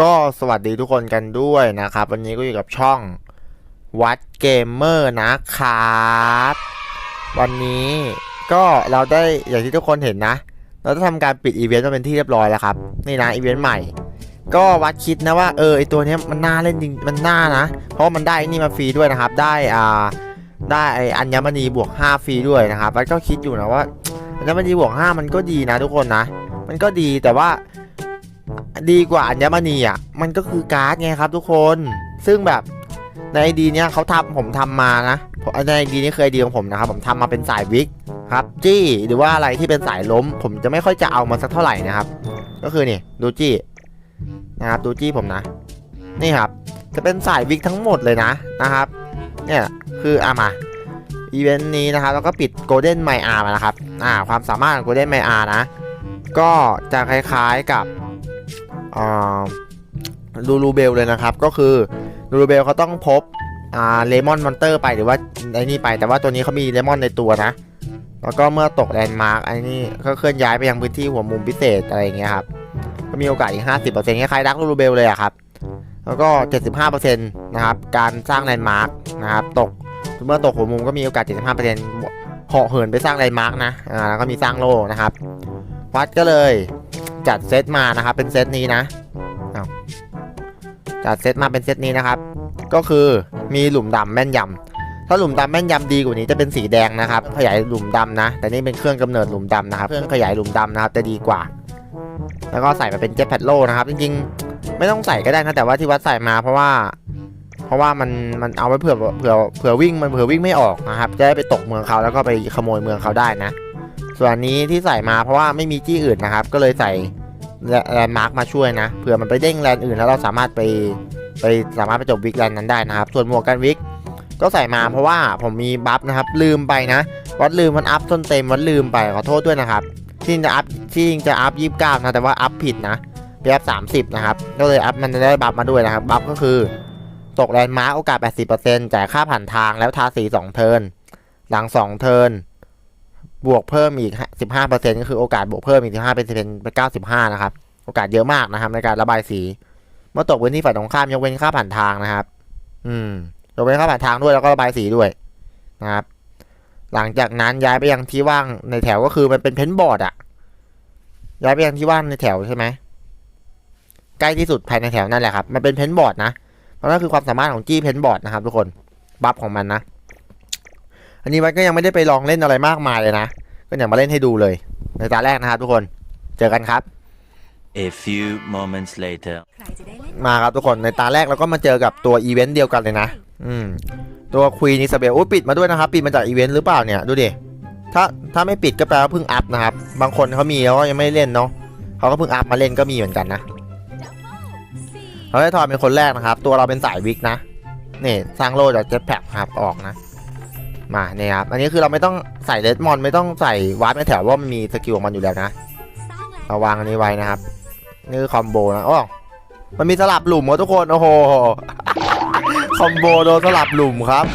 ก็สวัสดีทุกคนกันด้วยนะครับ วันนี้ก็อยู่กับช่องวัดเกมเมอร์นะครับวันนี้ก็เราได้อย่างที่ทุกคนเห็นนะ เราได้ทำการปิดอีเวนต์มาเป็นที่เรียบร้อยแล้วครับ นี่นะอีเวนต์ใหม่ ก็วัดคิดนะว่าเออไอตัวนี้มันน่าเล่นจริงมันน่านะ เพราะมันได้นี่มาฟรีด้วยนะครับ ได้อ่าได้ไออัญมณีบวก 5 ฟรีด้วยนะครับวัดก็คิดอยู่นะว่าอัญมณีบวก 5 มันก็ดีนะทุกคนนะ มันก็ดีแต่ว่า ดีกว่าอัญมณีอะมันก็คือการ์ดไงครับทุกคน ซึ่งแบบในไอดีเนี้ยเขาทำผมทำมานะในไอดีนี้เคยดีของผมนะครับผมทำมาเป็นสายวิกครับจี้หรือว่าอะไรที่เป็นสายล้ม ผมจะไม่ค่อยจะเอามาสักเท่าไหร่นะครับ ก็คือนี่ดูจี้นะครับดูจี้ผมนะ นี่ครับ จะเป็นสายวิกทั้งหมดเลยนะนะครับ เนี่ยคืออามาอีเวนต์นี้นะครับแล้วก็ปิดโกลเด้นไมอาร์มานะครับอ่าความสามารถของโกลเด้นไมอาร์นะ ก็จะคล้ายๆกับ ลูลูเบลเลยนะครับ ก็คือลูลูเบลเขาต้องพบเลมอนมอนเตอร์ไปหรือว่าไอ้นี่ไปแต่ว่าตัวนี้เขามีเลมอนในตัวนะ แล้วก็เมื่อตกแลนด์มาร์กไอ้นี่ก็เคลื่อนย้ายไปยังพื้นที่หัวมุมพิเศษอะไรอย่างเงี้ยครับ ก็มีโอกาสอีก 50%คล้ายๆดักลูลูเบลเลยอะครับ แล้วก็ 75%นะครับการสร้างแลนด์มาร์กนะครับตกเมื่อตกหัวมุมก็มีโอกาส 75%เหาะเหินไปสร้างแลนด์มาร์กนะอ่าแล้วก็มีสร้างโล่นะครับ วัดก็เลย จัดเซตมานะครับ เป็นเซตนี้นะจัดเซตมาเป็นเซตนี้นะครับ ก็คือมีหลุมดำแม่นยำถ้าหลุมดำแม่นยำดีกว่านี้จะเป็นสีแดงนะครับ ขยายหลุมดำนะ แต่นี่เป็นเครื่องกำเนิดหลุมดำนะครับ เครื่องขยายหลุมดำนะครับจะดีกว่า แล้วก็ใส่มาเป็นเจ็ตแพดโลนะครับ จริงๆ ไม่ต้องใส่ก็ได้นะ แต่ว่าที่วัดใส่มาเพราะว่า เพราะว่ามันมันเอาไว้เผื่อเผื่อเผื่อวิ่งมันเผื่อวิ่งไม่ออกนะครับ จะได้ไปตกเมืองเขาแล้วก็ไปขโมยเมืองเขาได้นะ ส่วนนี้ที่ใส่มาเพราะว่าไม่มีจี้อื่นนะครับ ก็เลยใส่แลนด์มาร์กมาช่วยนะเผื่อมันไปเด้งแลนด์อื่นแล้วเราสามารถไปไปสามารถไปจบวิกแลนด์นั้นได้นะครับ ส่วนหมวกกันวิกก็ใส่มาเพราะว่าผมมีบัฟนะครับ ลืมไปนะ วัดลืมมันอัพต้นเต็มวัดลืมไปขอโทษด้วยนะครับที่จะอัพที่จริงจะอัพยี่สิบเก้านะแต่ว่าอัพผิดนะไปอัพสามสิบนะครับก็เลยอัพมันจะได้บัฟมาด้วยนะครับบัฟก็คือตกแลนด์มาร์กโอกาส 80%จ่ายค่าผ่านทางแล้วทาสี2เทิร์นหลัง 2 เทิร์น บวกเพิ่มอีก 15%ก็คือโอกาสบวกเพิ่มอีก 15%เป็น95 นะครับ โอกาสเยอะมากนะครับ ในการระบายสี เมื่อตกพื้นที่ฝ่ายตรงข้ามยกเว้นค่าผ่านทางนะครับ อืมยกเว้นค่าผ่านทางด้วยแล้วก็ระบายสีด้วยนะครับ หลังจากนั้นย้ายไปยังที่ว่างในแถวก็คือมันเป็นเพนท์บอร์ดอะย้ายไปยังที่ว่างในแถวใช่ไหมใกล้ที่สุดภายในแถวนั่นแหละครับ มันเป็นเพนท์บอร์ดนะ เพราะนั่นคือความสามารถของจี้เพนบอร์ดนะครับ ทุกคน บัฟของมันนะ อันนี้มันก็ยังไม่ได้ไปลองเล่นอะไรมากมายเลยนะ ก็อยากมาเล่นให้ดูเลย ในตาแรกนะครับทุกคน เจอกันครับ A few moments later. ใครจะได้เล่นมาครับทุกคน ในตาแรกเราก็มาเจอกับตัวอีเวนต์เดียวกันเลยนะ อืม ตัวควีนิสเบลโอ้ยปิดมาด้วยนะครับ ปิดมาจากอีเวนต์หรือเปล่าเนี่ย ดูดิ ถ้าถ้าไม่ปิดก็แปลว่าเพิ่งอัพนะครับ บางคนเขามีแล้วก็ยังไม่เล่นเนาะเขาก็เพิ่งอัพมาเล่นก็มีเหมือนกันนะเขาได้ทอยเป็นคนแรกนะครับ ตัวเราเป็นสายวิกนะ นี่สร้างโล่จากเจ็ตแพ็คครับออกนะ มาเนี่ยครับอันนี้คือเราไม่ต้องใส่เลดมอนไม่ต้องใส่วาร์ปในแถวว่ามันมีสกิลของมันอยู่แล้วนะเราวางอันนี้ไว้นะครับนี่คือคอมโบนะโอ้มันมีสลับหลุมครับทุกคนโอ้โหคอมโบโดนสลับหลุมครับ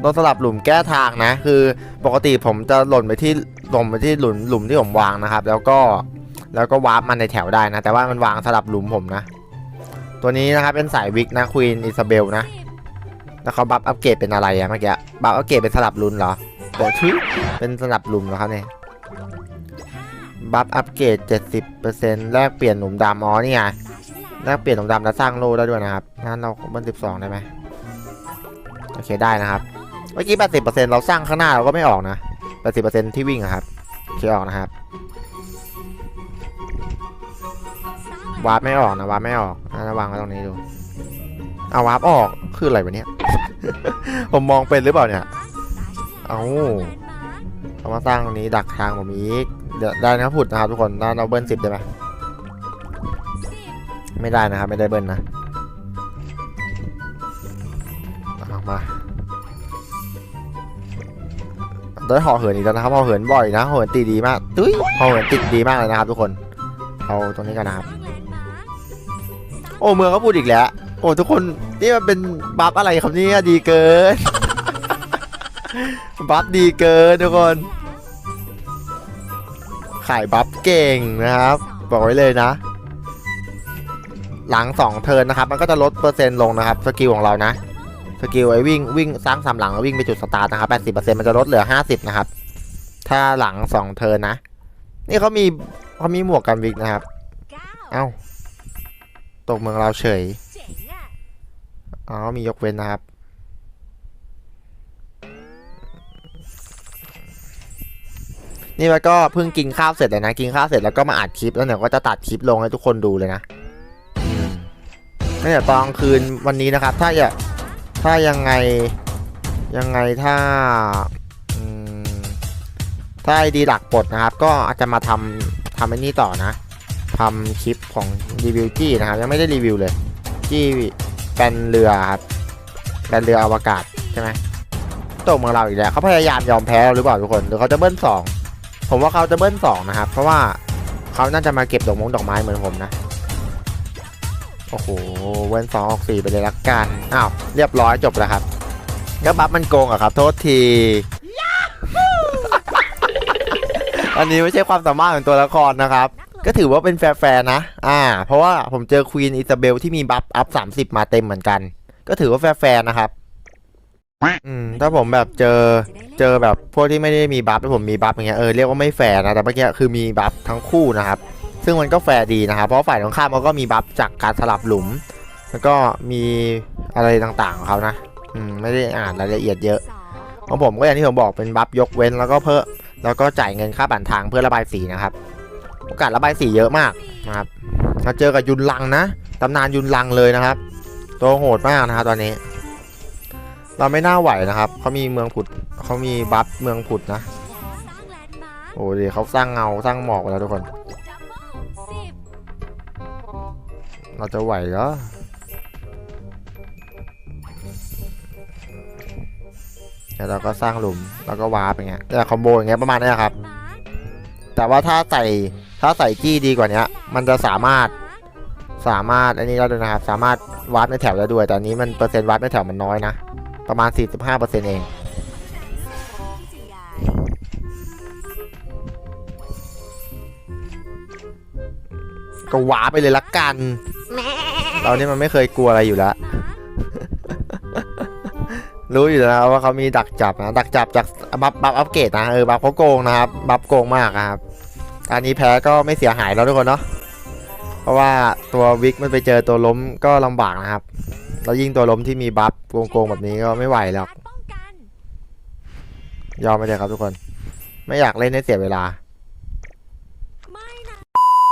โดนสลับหลุมแก้ทางนะ คือปกติผมจะหล่นไปที่หล่นไปที่หลุมหลุมที่ผมวางนะครับ แล้วก็แล้วก็วาร์ปมันในแถวได้นะ แต่ว่ามันวางสลับหลุมผมนะ ตัวนี้นะครับเป็นสายวิกนะควีนอิซาเบลนะ แล้วเขาบัฟอัปเกรดเป็นอะไรอะเมื่อกี้บัฟอัปเกรดเป็นสลับลุมเหรอเดี๋ยวชื่อเป็นสลับลุมเหรอครับเนี่ยบัฟอัปเกรด 70%แลกเปลี่ยนหลุมดำอ๋อนี่ไงแลกเปลี่ยนหลุมดำแล้วสร้างโล่ได้ด้วยนะครับงั้นเราเบิ้ล12 ได้ไหมโอเคได้นะครับ เมื่อกี้ 80%เราสร้างข้างหน้าเราก็ไม่ออกนะ 80%ที่วิ่งอะครับโอเคออกนะครับวาร์ปไม่ออกนะวาร์ปไม่ออกนะระวังไว้ตรงนี้ดู เอาวาร์ปออกคืออะไรวะเนี่ย ผมมองเป็นหรือเปล่าเนี่ย เอาเอามาสร้างตรงนี้ดักทางผมอีก เดี๋ยวได้นะผุดนะครับทุกคนน่าเราเบิ้ลสิบได้ไหมไม่ได้นะครับ ไม่ได้เบิ้ลนะเอามาได้ห่อเหินอีกแล้วนะครับห่อเหินบ่อยนะห่อเหินตีดีมากตุ้ยห่อเหินติดดีมากเลยนะครับ ทุกคน เอาตรงนี้กันนะครับ โอ้เมืองก็พูดอีกแล้ว โอ้ทุกคนนี่มันเป็นบัฟอะไรครับเนี่ยดีเกิน บัฟดีเกินทุกคน ขายบัฟเก่งนะครับ บอกไว้เลยนะ หลังสองเทิร์นนะครับ มันก็จะลดเปอร์เซ็นต์ลงนะครับสกิลของเรานะสกิลไอ้วิ่งวิ่งสร้างสามหลังแล้ววิ่งไปจุดสตาร์ทนะครับแปดสิบเปอร์เซ็นต์มันจะลดเหลือห้าสิบนะครับ ถ้าหลังสองเทิร์นนะ นี่เขามีเขามีหมวกกันวิกนะครับเก้าเอ้าตกเมืองเราเฉย อ๋อ มียกเว้นนะครับ นี่มันก็เพิ่งกินข้าวเสร็จเลยนะ กินข้าวเสร็จแล้วก็มาอัดคลิปแล้วเดี๋ยวก็จะตัดคลิปลงให้ทุกคนดูเลยนะอืมไม่เดี๋ยวตอนคืนวันนี้นะครับ ถ้าอย่าถ้ายังไงยังไงถ้าถ้าไอดีหลักปลดนะครับ ก็อาจจะมาทำทำไอ้นี่ต่อนะทำคลิปของรีวิวจี้นะครับ ยังไม่ได้รีวิวเลยจี้ เป็นเรือครับเป็นเรืออวกาศใช่ไหมตกเมืองเราอีกแล้วเขาพยายามยอมแพ้เราหรือเปล่าทุกคนหรือเขาจะเบิ้ลสองผมว่าเขาจะเบิ้ลสองนะครับ เพราะว่าเขาน่าจะมาเก็บดอกมงดอกไม้เหมือนผมนะโอ้โหเบิ้ลสองออกสี่ไปเลยละกันอ้าวเรียบร้อยจบแล้วครับก็บัฟมันโกงอะครับ โทษทีอันนี้ไม่ใช่ความสามารถของตัวละครนะครับ ก็ถือว่าเป็นแฟร์ๆนะ อ่า เพราะว่าผมเจอควีนอิซาเบลที่มีบัฟอัพสามสิบมาเต็มเหมือนกัน ก็ถือว่าแฟร์ๆนะครับ อืม ถ้าผมแบบเจอ เจอแบบพวกที่ไม่ได้มีบัฟแล้วผมมีบัฟอย่างเงี้ย เออ เรียกว่าไม่แฟร์นะ แต่เมื่อกี้คือมีบัฟทั้งคู่นะครับ ซึ่งมันก็แฟร์ดีนะครับ เพราะฝ่ายตรงข้ามเขาก็มีบัฟจากการสลับหลุม แล้วก็มีอะไรต่างๆของเขานะ อืม ไม่ได้อ่านรายละเอียดเยอะ ของผมก็อย่างที่ผมบอกเป็นบัฟยกเว้นแล้วก็เพิ่มแล้วก็จ่ายเงินค่าบันทางเพื่อระบายสีนะครับ โอกาสระบายสีเยอะมากนะครับมาเจอกับยุนลังนะตำนานยุนลังเลยนะครับ ตัวโหดมากนะครับตอนนี้ เราไม่น่าไหวนะครับเขามีเมืองผุดเขามีบัฟเมืองผุดนะสร้างแลนด์มาร์คโอ้ดีเขาสร้างเงาสร้างหมอกแล้วทุกคน เราจะไหวเหรอแล้วเราก็สร้างหลุมแล้วก็วาร์ปอย่างเงี้ยแต่คอมโบอย่างเงี้ยประมาณนี้ครับ แต่ว่าถ้าใส่ ถ้าใส่จี้ดีกว่านี้มันจะสามารถสามารถอันนี้ได้ด้วนะครับ สามารถวัดในแถวได้ด้วย แต่อันนี้มันเปอร์เซ็นต์วัดในแถวมันน้อยนะ ประมาณ 45%เอง ก็ว้าไปเลยละกัน เรานี่มันไม่เคยกลัวอะไรอยู่แล้ว รู้อยู่แล้วว่าเขามีดักจับนะ ดักจับจากบัฟบัฟอัปเกรดนะ เออ บัฟเขาโกงนะครับ บัฟโกงมากครับ อันนี้แพ้ก็ไม่เสียหายแล้วทุกคนเนาะเพราะว่าตัววิกมันไปเจอตัวล้มก็ลำบากนะครับแล้วยิ่งตัวล้มที่มีบัฟโกงๆแบบนี้ก็ไม่ไหวหรอกป้องกันยอมไปเลยครับทุกคน ไม่อยากเล่นให้เสียเวลาม่นะ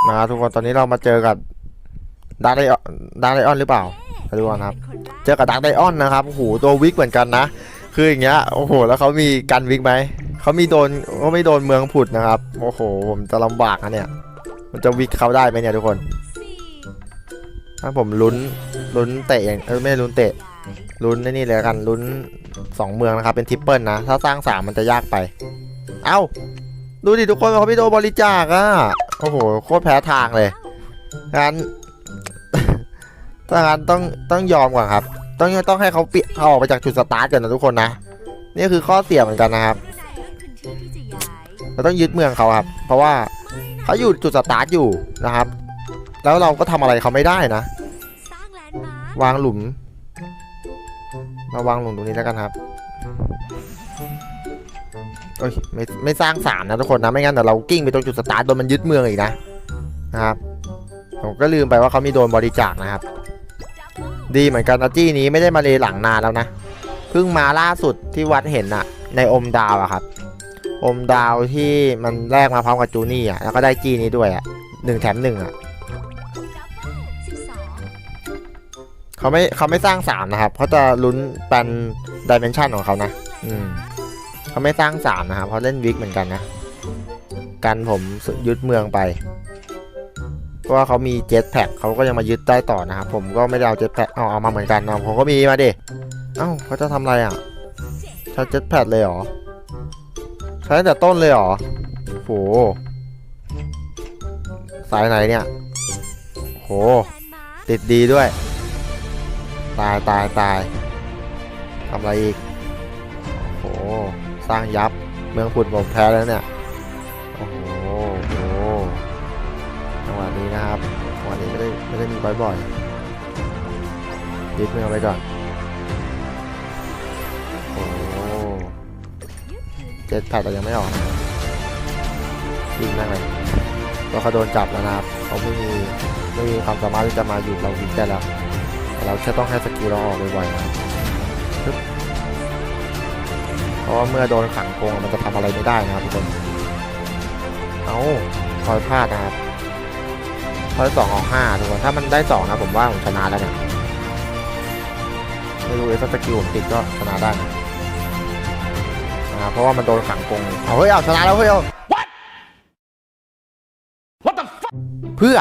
นะครับทุกคนตอนนี้เรามาเจอกับดาร์ไดออนดาร์ไดออนหรือเปล่าไปดูกันครับ เจอกับดักไดออนนะครับโอ้โหตัววิกเหมือนกันนะ คืออย่างเงี้ยโอ้โหแล้วเขามีกันวิกไหม เขามีโดนเขาไม่โดนเมืองผุดนะครับ โอ้โห ผมจะลำบากนะเนี่ย มันจะวิกเขาได้ไหมเนี่ยทุกคน ถ้าผมลุ้นลุ้นเตะอย่างเออไม่ลุ้นเตะลุ้นนี่เลยกันลุ้นสองเมืองนะครับ เป็นทริปเปิลนะ ถ้าสร้างสามมันจะยากไป เอ้า ดูดิทุกคนเขาไม่โดนบริจาคอะโอ้โหโคตรแพ้ทางเลยงั้นถ้างั้นต้องต้องยอมก่อนครับ ต้องต้องให้เขาเปียเขาออกไปจากจุดสตาร์ทก่อนนะทุกคนนะ นี่คือข้อเสียเหมือนกันนะครับ เราต้องยึดเมืองเขาครับ เพราะว่าเขาอยู่จุดสตาร์ทอยู่นะครับ แล้วเราก็ทำอะไรเขาไม่ได้นะ วางหลุมมาวางหลุมตรงนี้แล้วกันครับเอ้ยไม่ไม่สร้างสามนะทุกคนนะไม่งั้นเดี๋ยวเรากิ้งไปตรงจุดสตาร์ทโดนมันยึดเมืองอีกนะนะครับผมก็ลืมไปว่าเขามีโดนบริจาคนะครับ ดีเหมือนกันนะจี้นี้ไม่ได้มาเลหลังนานแล้วนะเพิ่งมาล่าสุดที่วัดเห็นอะในอมดาวอะครับ อมดาวที่มันแลกมาพร้อมกับจูนี่อะแล้วก็ได้จี้นี้ด้วยอะหนึ่งแถมหนึ่งอะเขาไม่เขาไม่สร้างสามนะครับเขาจะลุ้นเป็นดิเมนชันของเขานะ อืมเขาไม่สร้างสามนะครับเขาเล่นวิกเหมือนกันนะกันผมยึดเมืองไปเพราะว่าเขามีเจ็ตแพ็กเขาก็ยังมายึดได้ต่อนะครับผมก็ไม่ได้เอาเจ็ตแพ็กเอาเอามาเหมือนกันนะผมก็มีมาดิเอ้าเขาจะทำอะไรอะใช้เจ็ตแพ็กเลยเหรอ ตั้งแต่ต้นเลยเหรอโหสายไหนเนี่ยโหติดดีด้วย ตายตายตายทำอะไรอีกโอ้โหสร้างยับเมืองผุดผมแพ้แล้วเนี่ยโอ้โหโอ้โหจังหวะนี้นี้นะครับวันนี้ไม่ได้ไม่ได้มีบ่อยๆยึดเมือเอาไว้ก่อน เจ็ดแพดเรายังไม่ออกนะยิงนั่งเลยก็เขาโดนจับแล้วนะครับเขาไม่มีไม่มีความสามารถที่จะมาอยู่เราวิกได้แล้วแต่เราแค่ต้องให้สกิลเราออกบ่อยๆนะเพราะว่าเมื่อโดนขังกงมันจะทำอะไรไม่ได้นะครับทุกคน เอาคอยพลาดนะครับคอยสองออกห้าทุกคนถ้ามันได้สองนะผมว่าผมชนะแล้วเนี่ยไม่รู้เลยถ้สกิลผมติดก็ชนะได้นะ นะครับเพราะว่ามันโดนขังกรงเอาเฮ้ยเอาชนะแล้วเฮ้ยเอาเพื่อ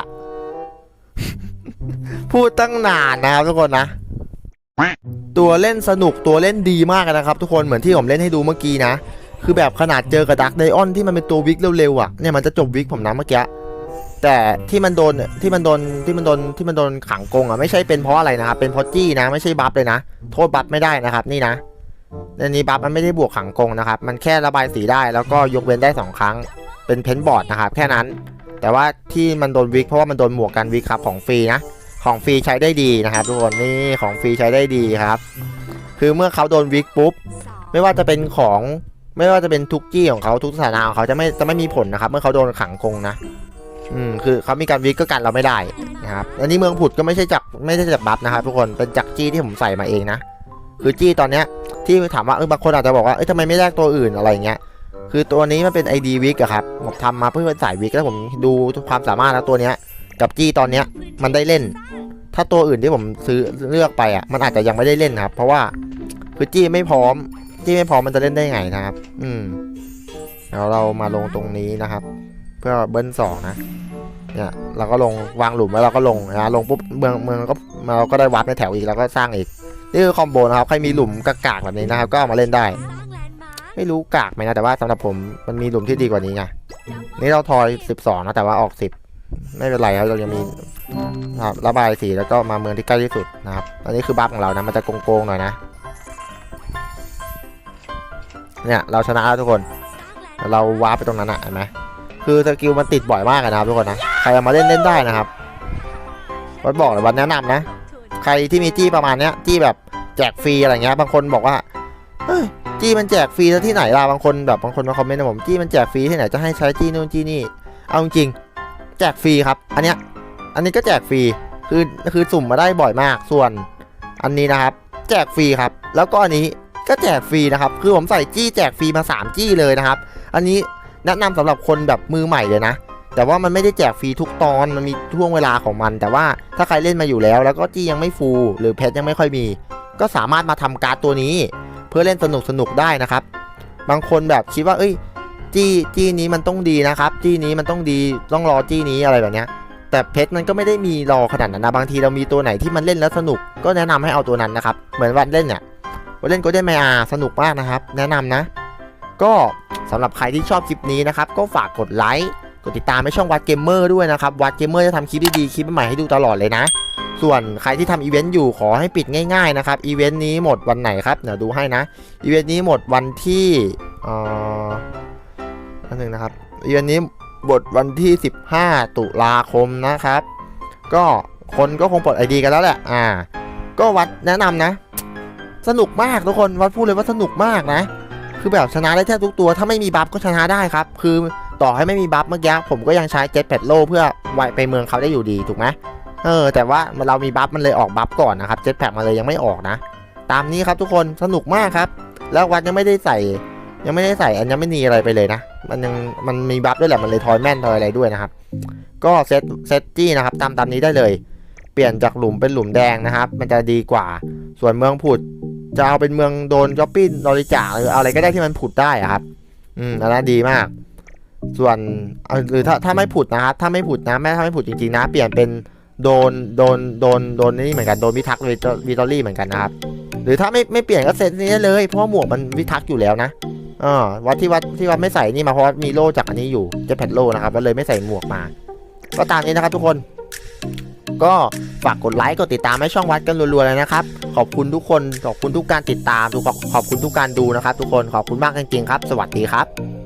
พูดตั้งนานนะครับทุกคนนะ ตัวเล่นสนุกตัวเล่นดีมากนะครับ ทุกคนเหมือนที่ผมเล่นให้ดูเมื่อกี้นะ คือแบบขนาดเจอกับดักไดออนที่มันเป็นตัววิกเร็วๆอะเนี่ยมันจะจบวิกผมนะเมื่อกี้แต่ที่มันโดนที่มันโดนที่มันโดนที่มันโดนขังกรงอะไม่ใช่เป็นเพราะอะไรนะครับเป็นเพราะจี้นะไม่ใช่บัฟเลยนะ โทษบัฟไม่ได้นะครับ นี่นะ ในนี้บัฟมันไม่ได้บวกขังกงนะครับ มันแค่ระบายสีได้แล้วก็ยกเว้นได้สองครั้ง เป็นเพนบอร์ดนะครับแค่นั้น แต่ว่าที่มันโดนวิกเพราะว่ามันโดนหมวกกันวิกครับของฟรีนะ ของฟรีใช้ได้ดีนะครับทุกคนนี่ของฟรีใช้ได้ดีครับ คือเมื่อเขาโดนวิกปุ๊บ ไม่ว่าจะเป็นของไม่ว่าจะเป็นทุกจี้ของเขาทุกสถานะของเขาจะไม่จะไม่มีผลนะครับ เมื่อเขาโดนขังกรงนะ อืมคือเขามีการวิกก็กันเราไม่ได้นะครับ อันนี้เมืองผุดก็ไม่ใช่จากไม่ใช่จากบัฟนะครับ ทุกคนเป็นจากจี้ที่ผมใส่มาเองนะคือจี้ตอนเนี้ย ที่ถามว่าเออบางคนอาจจะบอกว่าเอ้ยทำไมไม่แลกตัวอื่นอะไรเงี้ยคือตัวนี้มันเป็น ID วิกอะครับผมทำมาเพื่อเป็นสายวิกแล้วผมดูความสามารถแล้วตัวเนี้ย กับจี้ตอนเนี้ยมันได้เล่น ถ้าตัวอื่นที่ผมซื้อเลือกไปอะมันอาจจะยังไม่ได้เล่นนะครับ เพราะว่าคือจี้ไม่พร้อม จี้ไม่พร้อมมันจะเล่นได้ไงนะครับ อืมแล้วเรามาลงตรงนี้นะครับ เพื่อเบิ้ลสองนะเนี่ยเราก็ลงวางหลุมแล้วเราก็ลงนะลงปุ๊บเมืองเมืองก็เราก็ได้วัดในแถวอีกแล้วก็สร้างอีก นี่คือคอมโบนะครับ ใครมีหลุมกากๆแบบนี้นะครับ ก็เอามาเล่นได้ ไม่รู้กากไหมนะ แต่ว่าสำหรับผมมันมีหลุมที่ดีกว่านี้ไง นี่เราทอย 12 นะ แต่ว่าออก 10 ไม่เป็นไรครับ เรายังมีครับระบายสีแล้วก็มาเมืองที่ใกล้ที่สุดนะครับ อันนี้คือบัฟของเรานะ มันจะโกงๆหน่อยนะ เนี่ยเราชนะแล้วทุกคน เราวาร์ปไปตรงนั้นอะเห็นไหมคือสกิลมันติดบ่อยมากนะครับทุกคนนะ ใครเอามาเล่นเล่นได้นะครับวัดบอกเลยวันแนะนำนะ ใครที่มีจี้ประมาณเนี้ยจี้แบบแจกฟรีอะไรเงี้ยบางคนบอกว่าเฮ้ยจี้มันแจกฟรีที่ไหนล่ะบางคนแบบบางคนมาคอมเมนต์นะผมจี้มันแจกฟรีที่ไหนจะให้ใช้จี้นู่นจี้นี่เอาจริงแจกฟรีครับ อันเนี้ยอันนี้ก็แจกฟรีคือคือสุ่มมาได้บ่อยมากส่วนอันนี้นะครับ แจกฟรีครับ แล้วก็อันนี้ก็แจกฟรีนะครับ คือผมใส่จี้แจกฟรีมา 3 จี้เลยนะครับ อันนี้แนะนำสำหรับคนแบบมือใหม่เลยนะ แต่ว่ามันไม่ได้แจกฟรีทุกตอนมันมีช่วงเวลาของมัน แต่ว่าถ้าใครเล่นมาอยู่แล้ว แล้วก็จี้ยังไม่ฟูลหรือเพชรยังไม่ค่อยมี ก็สามารถมาทำการ์ดตัวนี้ เพื่อเล่นสนุกสนุกได้นะครับ บางคนแบบคิดว่า เอ้ย จี้จี้นี้มันต้องดีนะครับ จี้นี้มันต้องดีต้องรอจี้นี้อะไรแบบเนี้ยแต่เพชรมันก็ไม่ได้มีรอขนาดนั้นนะบางทีเรามีตัวไหนที่มันเล่นแล้วสนุก ก็แนะนำให้เอาตัวนั้นนะครับ เหมือนวันเล่นเนี่ยวันเล่นก็ได้ไมอาสนุกมากนะครับ แนะนำนะ ก็สำหรับใครที่ชอบคลิปนี้นะครับ ก็ฝากกดไลค์ กดติดตามให้ช่องวัดเกมเมอร์ด้วยนะครับ วัดเกมเมอร์จะทำคลิปดีๆ คลิปใหม่ให้ดูตลอดเลยนะ ส่วนใครที่ทำอีเวนต์อยู่ขอให้ปิดง่ายๆนะครับ อีเวนต์นี้หมดวันไหนครับ เดี๋ยวดูให้นะ อีเวนต์นี้หมดวันที่เอ่ออันหนึ่งนะครับ อีเวนต์นี้หมดวันที่ 15 ตุลาคมนะครับ ก็คนก็คงปลดไอดีกันแล้วแหละ อ่า ก็วัดแนะนำนะ สนุกมากทุกคน วัดพูดเลยว่าสนุกมากนะ คือแบบชนะได้แทบทุกตัว ถ้าไม่มีบัฟก็ชนะได้ครับ คือ ต่อให้ไม่มีบัฟเมื่อกี้ผมก็ยังใช้เจ็ตแพดโลเพื่อไวไปเมืองเขาได้อยู่ดีถูกไหมเออแต่ว่าเรามีบัฟมันเลยออกบัฟก่อนนะครับเจ็ตแพ็กมันเลยยังไม่ออกนะ ตามนี้ครับทุกคนสนุกมากครับ แล้ววัดยังไม่ได้ใส่ ยังไม่ได้ใส่อัญมณีอะไรไปเลยนะ มันยังมันมีบัฟด้วยแหละมันเลยทอยแม่นทอยอะไรด้วยนะครับ ก็เซตเซตจี้นะครับตามตามนี้ได้เลย เปลี่ยนจากหลุมเป็นหลุมแดงนะครับ มันจะดีกว่าส่วนเมืองผุดจะเอาเป็นเมืองโดนจ็อปปี้บริจาคหรืออะไรก็ได้ที่มันผุดได้ครับ อืมอันนั้นดีมาก ส่วนเอาหรือถ้าถ้าไม่ผุดนะครับถ้าไม่ผุดนะแม่ถ้าไม่ผุดจริงๆนะ เปลี่ยนเป็นโดนโดนโดนโดนนี่เหมือนกันโดนวิทักษ์วิวิตอรี่เหมือนกันนะครับหรือถ้าไม่ไม่เปลี่ยนก็เซตนี้ได้เลยเพราะว่าหมวกมันวิทักษ์อยู่แล้วนะเออวัดที่วัดที่วัดไม่ใส่นี่มาเพราะว่ามีโล่จากอันนี้อยู่เจะแผ่นโล่นะครับก็เลยไม่ใส่หมวกมา ก็ตามนี้นะครับทุกคน ก็ฝากกดไลค์กดติดตามให้ช่องวัดกันรัวๆเลยนะครับ ขอบคุณทุกคนขอบคุณทุกการติดตามทุกขอบคุณทุกการดูนะครับ ทุกคนขอบคุณมากจริงๆครับ สวัสดีครับ